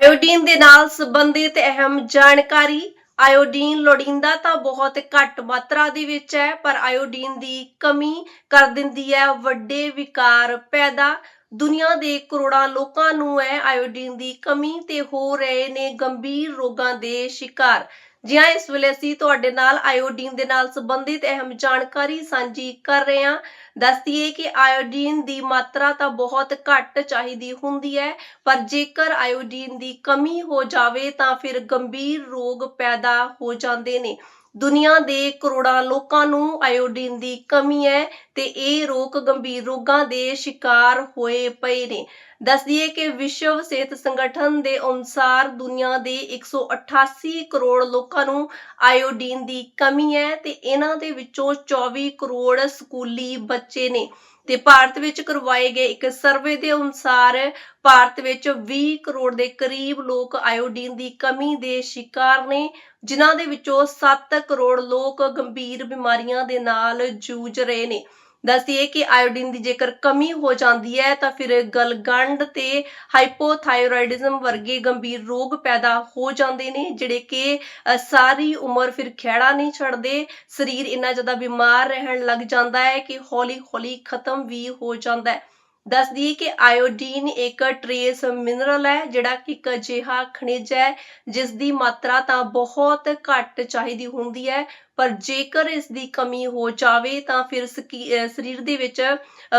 Iodine ਦੇ ਨਾਲ ਸੰਬੰਧਿਤ ਅਹਿਮ ਜਾਣਕਾਰੀ, ਆਇਓਡੀਨ ਲੋੜੀਂਦਾ ਤਾਂ ਬਹੁਤ ਘੱਟ ਮਾਤਰਾ ਦੇ ਵਿੱਚ ਹੈ, ਪਰ ਆਇਓਡੀਨ ਦੀ ਕਮੀ ਕਰ ਦਿੰਦੀ ਹੈ, ਵੱਡੇ ਵਿਕਾਰ ਪੈਦਾ ਦੁਨੀਆ ਦੇ ਕਰੋੜਾਂ ਲੋਕਾਂ ਨੂੰ ਹੈ, ਆਇਓਡੀਨ ਦੀ ਕਮੀ ਤੇ ਹੋ ਰਹੇ ਨੇ ਗੰਭੀਰ ਰੋਗਾਂ ਦੇ ਸ਼ਿਕਾਰ। ਜੀ ਹਾਂ, ਇਸ ਵੇਲੇ ਅਸੀਂ ਤੁਹਾਡੇ ਨਾਲ ਆਇਓਡੀਨ ਦੇ ਨਾਲ ਸੰਬੰਧਿਤ ਅਹਿਮ ਜਾਣਕਾਰੀ ਸਾਂਝੀ ਕਰ ਰਹੇ ਹਾਂ। ਦੱਸਦੀਏ ਕਿ ਆਇਓਡੀਨ ਦੀ ਮਾਤਰਾ ਤਾਂ ਬਹੁਤ ਘੱਟ ਚਾਹੀਦੀ ਹੁੰਦੀ ਹੈ, ਪਰ ਜੇਕਰ ਆਇਓਡੀਨ ਦੀ ਕਮੀ ਹੋ ਜਾਵੇ ਤਾਂ ਫਿਰ ਗੰਭੀਰ ਰੋਗ ਪੈਦਾ ਹੋ ਜਾਂਦੇ ਨੇ। ਦੁਨੀਆ ਦੇ ਕਰੋੜਾਂ ਲੋਕਾਂ ਨੂੰ ਆਇਓਡੀਨ ਦੀ ਕਮੀ ਹੈ ਤੇ ਇਹ ਰੋਗ ਗੰਭੀਰ ਰੋਗਾਂ ਦੇ ਸ਼ਿਕਾਰ ਹੋਏ ਪਏ ਨੇ। ਦੱਸਦੀਏ ਕਿ ਵਿਸ਼ਵ ਸਿਹਤ ਸੰਗਠਨ ਦੇ ਅਨੁਸਾਰ ਦੁਨੀਆ ਦੇ 188 ਕਰੋੜ ਲੋਕਾਂ ਨੂੰ ਆਇਓਡੀਨ ਦੀ ਕਮੀ ਹੈ ਤੇ ਇਹਨਾਂ ਦੇ ਵਿੱਚੋਂ 24 ਕਰੋੜ ਸਕੂਲੀ ਬੱਚੇ ਨੇ। ਤੇ ਭਾਰਤ ਵਿੱਚ ਕਰਵਾਏ ਗਏ ਇੱਕ ਸਰਵੇ ਦੇ ਅਨੁਸਾਰ ਭਾਰਤ ਵਿੱਚ 20 ਕਰੋੜ ਦੇ ਕਰੀਬ ਲੋਕ ਆਇਓਡੀਨ ਦੀ ਕਮੀ ਦੇ ਸ਼ਿਕਾਰ ਨੇ, ਜਿਨ੍ਹਾਂ ਦੇ ਵਿੱਚੋਂ 7 ਕਰੋੜ ਲੋਕ ਗੰਭੀਰ ਬਿਮਾਰੀਆਂ ਦੇ ਨਾਲ ਜੂਝ ਰਹੇ ਨੇ। ਦੱਸਦੀਏ ਕਿ ਆਇਓਡੀਨ ਦੀ ਜੇਕਰ ਕਮੀ ਹੋ ਜਾਂਦੀ ਹੈ ਤਾਂ ਫਿਰ ਗਲਗੰਡ ਤੇ ਹਾਈਪੋਥਾਇਰੋਇਡਿਜ਼ਮ ਵਰਗੇ ਗੰਭੀਰ ਰੋਗ ਪੈਦਾ ਹੋ ਜਾਂਦੇ ਨੇ, ਜਿਹੜੇ ਕਿ ਸਾਰੀ ਉਮਰ ਫਿਰ ਖਹਿੜਾ ਨਹੀਂ ਛੱਡਦੇ। ਸਰੀਰ ਇੰਨਾ ਜ਼ਿਆਦਾ ਬਿਮਾਰ ਰਹਿਣ ਲੱਗ ਜਾਂਦਾ ਹੈ ਕਿ ਹੌਲੀ-ਹੌਲੀ ਖਤਮ ਵੀ ਹੋ ਜਾਂਦਾ ਹੈ। ਦੱਸਦੀ ਕਿ ਆਇਓਡੀਨ ਇੱਕ ਟਰੇਸ ਮਿਨਰਲ ਹੈ, ਜਿਹੜਾ ਕਿ ਇੱਕ ਅਜਿਹਾ ਖਣਿਜ ਹੈ ਜਿਸ ਦੀ ਮਾਤਰਾ ਤਾਂ ਬਹੁਤ ਘੱਟ ਚਾਹੀਦੀ ਹੁੰਦੀ ਹੈ, ਪਰ ਜੇਕਰ ਇਸ ਦੀ ਕਮੀ ਹੋ ਜਾਵੇ ਤਾਂ ਫਿਰ ਸਰੀਰ ਦੇ ਵਿੱਚ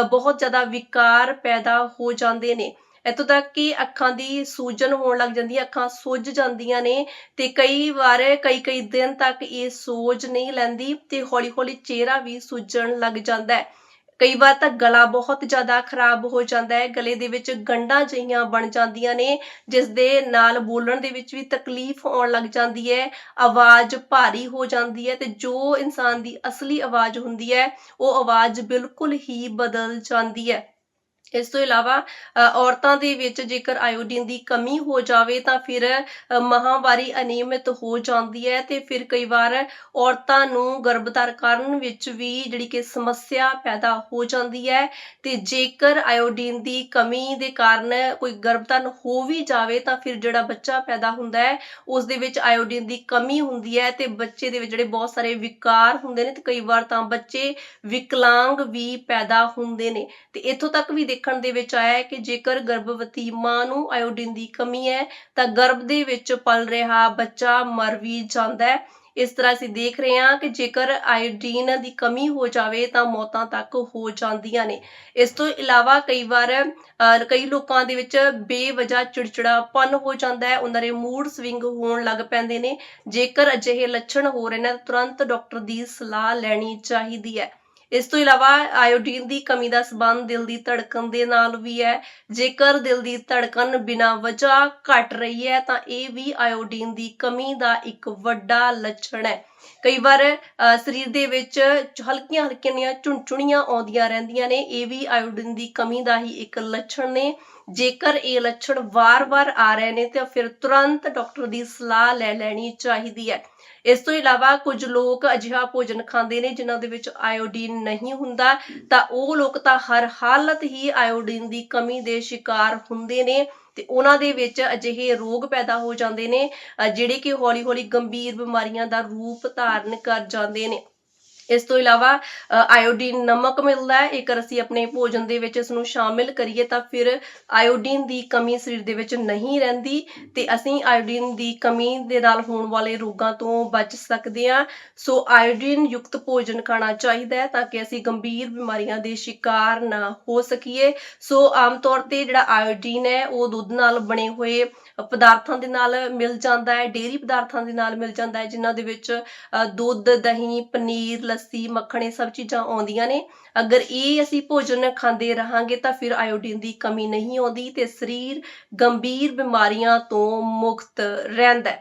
ਬਹੁਤ ਜ਼ਿਆਦਾ ਵਿਕਾਰ ਪੈਦਾ ਹੋ ਜਾਂਦੇ ਨੇ। ਇੱਥੋਂ ਤੱਕ ਕਿ ਅੱਖਾਂ ਦੀ ਸੂਜਨ ਹੋਣ ਲੱਗ ਜਾਂਦੀ ਹੈ, ਅੱਖਾਂ ਸੁੱਜ ਜਾਂਦੀਆਂ ਨੇ ਤੇ ਕਈ ਵਾਰ ਕਈ ਕਈ ਦਿਨ ਤੱਕ ਇਹ ਸੋਜ ਨਹੀਂ ਲੈਂਦੀ ਤੇ ਹੌਲੀ ਹੌਲੀ ਚਿਹਰਾ ਵੀ ਸੁੱਜਣ ਲੱਗ ਜਾਂਦਾ ਹੈ। ਕਈ ਵਾਰ ਤਾਂ ਗਲਾ ਬਹੁਤ ਜ਼ਿਆਦਾ ਖਰਾਬ ਹੋ ਜਾਂਦਾ ਹੈ, ਗਲੇ ਦੇ ਵਿੱਚ ਗੰਢਾਂ ਜਿਹੀਆਂ ਬਣ ਜਾਂਦੀਆਂ ਨੇ, ਜਿਸ ਦੇ ਨਾਲ ਬੋਲਣ ਦੇ ਵਿੱਚ ਵੀ ਤਕਲੀਫ ਆਉਣ ਲੱਗ ਜਾਂਦੀ ਹੈ, ਆਵਾਜ਼ ਭਾਰੀ ਹੋ ਜਾਂਦੀ ਹੈ ਤੇ ਜੋ ਇਨਸਾਨ ਦੀ ਅਸਲੀ ਆਵਾਜ਼ ਹੁੰਦੀ ਹੈ, ਉਹ ਆਵਾਜ਼ ਬਿਲਕੁਲ ਹੀ ਬਦਲ ਜਾਂਦੀ ਹੈ। ਇਸ ਤੋਂ ਇਲਾਵਾ ਔਰਤਾਂ ਦੇ ਵਿੱਚ ਜੇਕਰ ਆਇਓਡੀਨ ਦੀ ਕਮੀ ਹੋ ਜਾਵੇ ਤਾਂ ਫਿਰ ਅ, ਮਾਹਵਾਰੀ ਅਨਿਯਮਿਤ ਹੋ ਜਾਂਦੀ ਹੈ ਤੇ ਫਿਰ ਕਈ ਵਾਰ ਔਰਤਾਂ ਨੂੰ ਗਰਭਧਾਰ ਕਰਨ ਵਿੱਚ ਵੀ ਜਿਹੜੀ ਕਿ ਸਮੱਸਿਆ ਪੈਦਾ ਹੋ ਜਾਂਦੀ ਹੈ ਤੇ ਜੇਕਰ ਆਇਓਡੀਨ ਦੀ ਕਮੀ ਦੇ ਕਾਰਨ ਕੋਈ ਗਰਭਧਾਰਨ ਹੋ ਵੀ ਜਾਵੇ ਤਾਂ ਫਿਰ ਜਿਹੜਾ ਬੱਚਾ ਪੈਦਾ ਹੁੰਦਾ ਹੈ ਉਸ ਦੇ ਵਿੱਚ ਆਇਓਡੀਨ ਦੀ ਕਮੀ ਹੁੰਦੀ ਹੈ ਤੇ ਬੱਚੇ ਦੇ ਵਿੱਚ ਜਿਹੜੇ ਬਹੁਤ ਸਾਰੇ ਵਿਕਾਰ ਹੁੰਦੇ ਨੇ ਤੇ ਕਈ ਵਾਰ ਤਾਂ ਬੱਚੇ ਵਿਕਲਾਂਗ ਵੀ ਪੈਦਾ ਹੁੰਦੇ ਨੇ। ਤੇ ਇੱਥੋਂ ਤੱਕ ਵੀ ਦੇਖਣ ਦੇ ਵਿੱਚ ਆਇਆ ਹੈ ਕਿ ਜੇਕਰ ਗਰਭਵਤੀ ਮਾਂ ਨੂੰ ਆਇਓਡੀਨ ਦੀ ਕਮੀ ਹੈ, ਤਾਂ ਗਰਭ ਦੇ ਵਿੱਚ ਪਲ ਰਿਹਾ ਬੱਚਾ ਮਰ ਵੀ ਜਾਂਦਾ ਹੈ। ਇਸ ਤਰ੍ਹਾਂ ਅਸੀਂ ਦੇਖ ਰਹੇ ਹਾਂ ਕਿ ਜੇਕਰ ਆਇਓਡੀਨ ਦੀ ਕਮੀ ਹੋ ਜਾਵੇ, ਤਾਂ ਮੌਤਾਂ ਤੱਕ ਹੋ ਜਾਂਦੀਆਂ ਨੇ। ਇਸ ਤੋਂ ਇਲਾਵਾ ਕਈ ਵਾਰ ਕਈ ਲੋਕਾਂ ਦੇ ਵਿੱਚ ਬੇਵਜ੍ਹਾ ਚਿੜਚਿੜਾਪਨ ਹੋ ਜਾਂਦਾ ਹੈ, ਉਹਨਾਂ ਦੇ ਮੂਡ ਸਵਿੰਗ ਹੋਣ ਲੱਗ ਪੈਂਦੇ ਨੇ। ਜੇਕਰ ਅਜਿਹੇ ਲੱਛਣ ਹੋ ਰਹੇ ਨੇ ਤੁਰੰਤ ਡਾਕਟਰ ਦੀ ਸਲਾਹ ਲੈਣੀ ਚਾਹੀਦੀ ਹੈ। ਇਸ ਤੋਂ ਇਲਾਵਾ ਆਇਓਡੀਨ ਦੀ ਕਮੀ ਦਾ ਸਬੰਧ ਦਿਲ ਦੀ ਧੜਕਣ ਦੇ ਨਾਲ ਵੀ ਹੈ। ਜੇਕਰ ਦਿਲ ਦੀ ਧੜਕਣ ਬਿਨਾਂ ਵਜ੍ਹਾ ਘਟ ਰਹੀ ਹੈ ਤਾਂ ਇਹ ਵੀ ਆਇਓਡੀਨ ਦੀ ਕਮੀ ਦਾ ਇੱਕ ਵੱਡਾ ਲੱਛਣ ਹੈ। ਕਈ ਵਾਰ ਸਰੀਰ ਦੇ ਵਿੱਚ ਹਲਕੀਆਂ ਹਲਕੀਆਂ ਦੀਆਂ ਆਉਂਦੀਆਂ ਰਹਿੰਦੀਆਂ ਨੇ, ਇਹ ਵੀ ਆਇਓਡੀਨ ਦੀ ਕਮੀ ਦਾ ਹੀ ਇੱਕ ਲੱਛਣ ਨੇ। ਜੇਕਰ ਇਹ ਲੱਛਣ ਵਾਰ-ਵਾਰ ਆ ਰਹੇ ਨੇ, ਤਾਂ ਫਿਰ ਤੁਰੰਤ ਡਾਕਟਰ ਦੀ ਸਲਾਹ ਲੈ ਲੈਣੀ ਚਾਹੀਦੀ ਹੈ। ਇਸ ਤੋਂ ਇਲਾਵਾ ਕੁਝ ਲੋਕ ਅਜਿਹਾ ਭੋਜਨ ਖਾਂਦੇ ਨੇ, ਜਿਨ੍ਹਾਂ ਦੇ ਵਿੱਚ ਆਇਓਡੀਨ ਨਹੀਂ ਹੁੰਦਾ, ਤਾਂ ਉਹ ਲੋਕ ਤਾਂ ਹਰ ਹਾਲਤ ਹੀ ਆਇਓਡੀਨ ਦੀ ਕਮੀ ਦੇ ਸ਼ਿਕਾਰ ਹੁੰਦੇ ਨੇ। ਤੇ ਉਹਨਾਂ ਦੇ ਵਿੱਚ ਅਜਿਹੇ ਰੋਗ ਪੈਦਾ ਹੋ ਜਾਂਦੇ ਨੇ ਜਿਹੜੇ ਕਿ ਹੌਲੀ-ਹੌਲੀ ਗੰਭੀਰ ਬਿਮਾਰੀਆਂ ਦਾ ਰੂਪ ਧਾਰਨ ਕਰ ਜਾਂਦੇ ਨੇ। ਇਸ ਤੋਂ ਇਲਾਵਾ ਆਇਓਡੀਨ ਨਮਕ ਮਿਲਦਾ ਹੈ। ਜੇਕਰ ਅਸੀਂ ਆਪਣੇ ਭੋਜਨ ਦੇ ਵਿੱਚ ਇਸ ਨੂੰ ਸ਼ਾਮਿਲ ਕਰੀਏ ਤਾਂ ਫਿਰ ਆਇਓਡੀਨ ਦੀ ਕਮੀ ਸਰੀਰ ਦੇ ਵਿੱਚ ਨਹੀਂ ਰਹਿੰਦੀ ਤੇ ਅਸੀਂ ਆਇਓਡੀਨ ਦੀ ਕਮੀ ਦੇ ਨਾਲ ਹੋਣ ਵਾਲੇ ਰੋਗਾਂ ਤੋਂ ਬਚ ਸਕਦੇ ਹਾਂ। ਸੋ ਆਇਓਡੀਨ ਯੁਕਤ ਭੋਜਨ ਖਾਣਾ ਚਾਹੀਦਾ ਹੈ ਤਾਂ ਕਿ ਅਸੀਂ ਗੰਭੀਰ ਬਿਮਾਰੀਆਂ ਦੇ ਸ਼ਿਕਾਰ ਨਾ ਹੋ ਸਕੀਏ। ਸੋ ਆਮ ਤੌਰ ਤੇ ਜਿਹੜਾ ਆਇਓਡੀਨ ਹੈ, ਉਹ ਦੁੱਧ ਨਾਲ ਬਣੇ ਹੋਏ ਪਦਾਰਥਾਂ ਦੇ ਨਾਲ ਮਿਲ ਜਾਂਦਾ ਹੈ, ਡੇਅਰੀ ਪਦਾਰਥਾਂ ਦੇ ਨਾਲ ਮਿਲ ਜਾਂਦਾ ਹੈ, ਜਿਨ੍ਹਾਂ ਦੇ ਵਿੱਚ ਦੁੱਧ, ਦਹੀਂ, ਪਨੀਰ ਲੱਸੀ, ਮੱਖਣ ਇਹ ਸਭ ਚੀਜ਼ਾਂ ਆਉਂਦੀਆਂ ਨੇ। ਅਗਰ ਇਹ ਅਸੀਂ ਭੋਜਨ ਖਾਂਦੇ ਰਹਾਂਗੇ ਤਾਂ ਫਿਰ ਆਇਓਡੀਨ ਦੀ ਕਮੀ ਨਹੀਂ ਆਉਂਦੀ ਤੇ ਸਰੀਰ ਗੰਭੀਰ ਬਿਮਾਰੀਆਂ ਤੋਂ ਮੁਕਤ ਰਹਿੰਦਾ